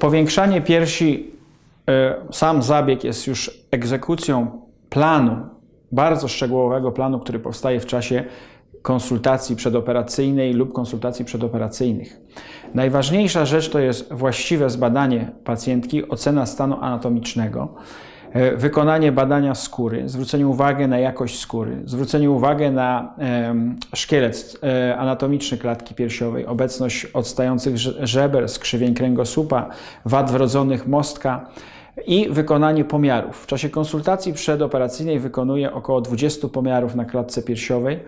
Powiększanie piersi, e, sam zabieg jest już egzekucją planu, bardzo szczegółowego planu, który powstaje w czasie konsultacji przedoperacyjnej lub konsultacji przedoperacyjnych. Najważniejsza rzecz to jest właściwe zbadanie pacjentki, ocena stanu anatomicznego, wykonanie badania skóry, zwrócenie uwagi na jakość skóry, zwrócenie uwagi na szkielet e, anatomiczny klatki piersiowej, obecność odstających żeber, skrzywień kręgosłupa, wad wrodzonych mostka i wykonanie pomiarów. W czasie konsultacji przedoperacyjnej wykonuje około 20 pomiarów na klatce piersiowej,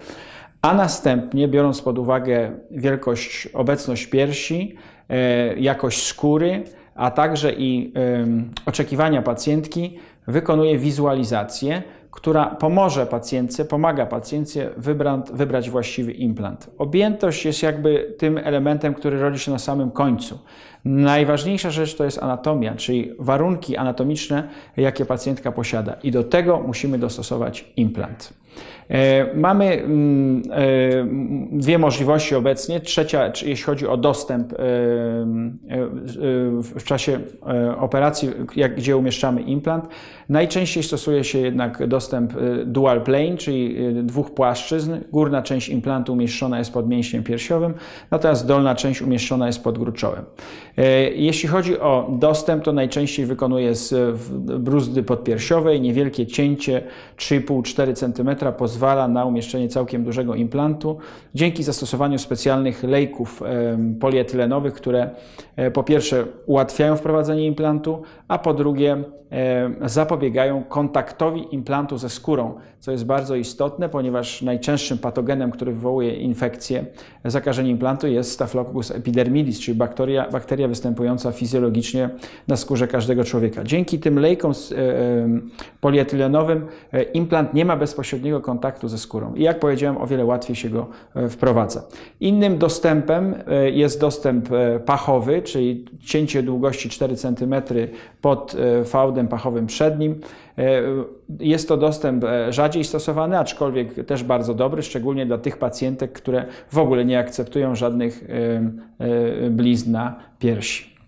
a następnie, biorąc pod uwagę wielkość, obecność piersi, e, jakość skóry, a także i oczekiwania pacjentki, wykonuje wizualizację, która pomoże pacjentce, pomaga pacjentce wybrać, wybrać właściwy implant. Objętość jest jakby tym elementem, który rodzi się na samym końcu. Najważniejsza rzecz to jest anatomia, czyli warunki anatomiczne, jakie pacjentka posiada, i do tego musimy dostosować implant. E, Mamy mm, e, dwie możliwości obecnie. Trzecia, jeśli chodzi o dostęp e, w czasie operacji, gdzie umieszczamy implant, najczęściej stosuje się jednak dostęp dual plane, czyli dwóch płaszczyzn. Górna część implantu umieszczona jest pod mięśniem piersiowym, natomiast dolna część umieszczona jest pod gruczołem. E, Jeśli chodzi o dostęp, to najczęściej wykonuje z bruzdy podpiersiowej. Niewielkie cięcie 3,5-4 cm pozwala na umieszczenie całkiem dużego implantu dzięki zastosowaniu specjalnych lejków polietylenowych, które e, po pierwsze ułatwiają wprowadzenie implantu, a po drugie zapobiegają kontaktowi implantu ze skórą, co jest bardzo istotne, ponieważ najczęstszym patogenem, który wywołuje infekcję, zakażenie implantu jest Staphylococcus epidermidis, czyli bakteria, bakteria występująca fizjologicznie na skórze każdego człowieka. Dzięki tym lejkom e, e, polietylenowym e, implant nie ma bezpośredniego kontaktu ze skórą i jak powiedziałem, o wiele łatwiej się go wprowadza. Innym dostępem jest dostęp pachowy, czyli cięcie długości 4 cm pod fałdem pachowym przednim. Jest to dostęp e, rzadziej stosowany, aczkolwiek też bardzo dobry, szczególnie dla tych pacjentek, które w ogóle nie akceptują żadnych e, blizn na piersi.